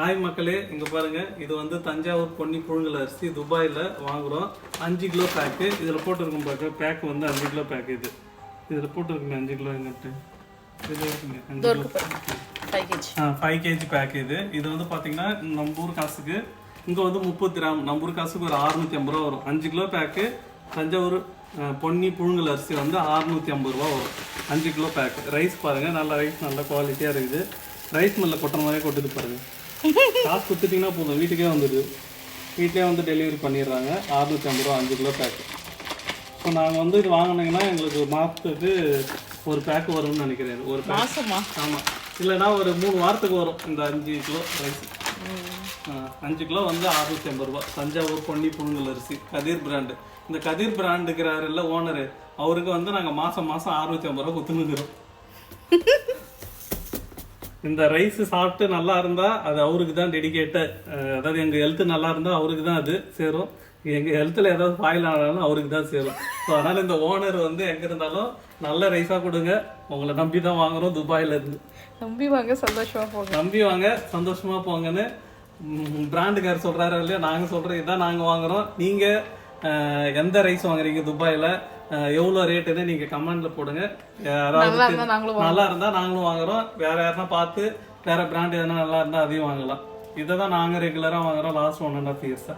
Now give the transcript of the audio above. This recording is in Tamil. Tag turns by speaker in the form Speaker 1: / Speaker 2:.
Speaker 1: ஹாய் மக்களே இங்க பாருங்க. இது வந்து தஞ்சாவூர் பொன்னி புழுங்கல் அரிசி துபாயில வாங்குறோம். அஞ்சு கிலோ பேக்கு இதுல போட்டிருக்கும் பாக்க பேக் வந்து அஞ்சு கிலோ பேக் இது. இதுல போட்டிருக்குங்க அஞ்சு கிலோ எங்கிட்ட kilo
Speaker 2: five KG
Speaker 1: five KG bag இது. இது வந்து பாத்தீங்கன்னா நம்ம ஊர் காசுக்கு இங்க வந்து முப்பது கிராம். நம்ம ஊர் காசுக்கு ஒரு அறுநூத்தி ஐம்பது ரூபா வரும். அஞ்சு கிலோ பேக்கு தஞ்சாவூர் பொன்னி புழுங்கல் அரிசி வந்து அறுநூத்தி ஐம்பது ரூபா வரும். அஞ்சு கிலோ பேக் ரைஸ் பாருங்க நல்ல ரைஸ் நல்ல குவாலிட்டியா இருக்குது. ரைஸ் மில்ல கொட்டுற மாதிரியே கொட்டுது பாருங்க. காசு கொடுத்துட்டீங்கன்னா போதும். வீட்டுக்கே வந்துடுது வீட்டிலே வந்து டெலிவரி பண்ணிடுறாங்க. அறுநூத்தி ஐம்பது ரூபா அஞ்சு கிலோ பேக்கு இப்போ நாங்கள் வந்து இது வாங்கினீங்கன்னா எங்களுக்கு மாதத்துக்கு ஒரு பேக் வரும்னு நினைக்கிறேன். ஒரு
Speaker 2: மாசமா?
Speaker 1: ஆமாம் இல்லைன்னா ஒரு மூணு வாரத்துக்கு வரும். இந்த அஞ்சு கிலோ ரைஸ் அஞ்சு கிலோ வந்து அறுநூத்தி ஐம்பது ரூபா. தஞ்சாவூர் பொன்னி புழுங்கல் அரிசி கதிர் பிராண்டு. இந்த கதிர் பிராண்டுக்கிறாருல்ல ஓனரு அவருக்கு வந்து நாங்கள் மாதம் மாதம் அறுநூத்தி ஐம்பது ரூபா கொடுத்துனுக்குறோம் இந்த ரைஸ் சாப்பிட்டு நல்லா இருந்தா அது அவருக்கு தான் டெடிகேட்டட் அதாவது எங்க ஹெல்த் நல்லா இருந்தா அவருக்கு தான் அது சேரும். எங்க ஹெல்த்ல ஏதாவது ஃபாயில் ஆனாலும் அவருக்கு தான் சேரும். ஸோ அதனால இந்த ஓனர் வந்து எங்க இருந்தாலும் நல்ல ரைஸா கொடுங்க. உங்களை நம்பி தான் வாங்குறோம் துபாயில இருந்து.
Speaker 2: நம்பி வாங்க சந்தோஷமா போங்க.
Speaker 1: நம்பி வாங்க சந்தோஷமா போங்கன்னு பிராண்டுக்கார் சொல்றாரு இல்லையா? நாங்க சொல்றோம் இதான் நாங்க வாங்குறோம். நீங்க அஹ், எந்த ரைஸ் வாங்குறீங்க துபாயில? அஹ், எவ்வளவு ரேட்டுன்னு நீங்க கமெண்ட்ல போடுங்க. யாராவது நல்லா இருந்தா நாங்களும் வாங்குறோம். வேற யாருன்னா பார்த்து வேற பிராண்ட் எதனா நல்லா இருந்தா அதையும் வாங்கலாம். இதை தான் நாங்க ரெகுலரா வாங்குறோம் லாஸ்ட் ஒன் அண்ட் ஆஃப் இயர்ஸா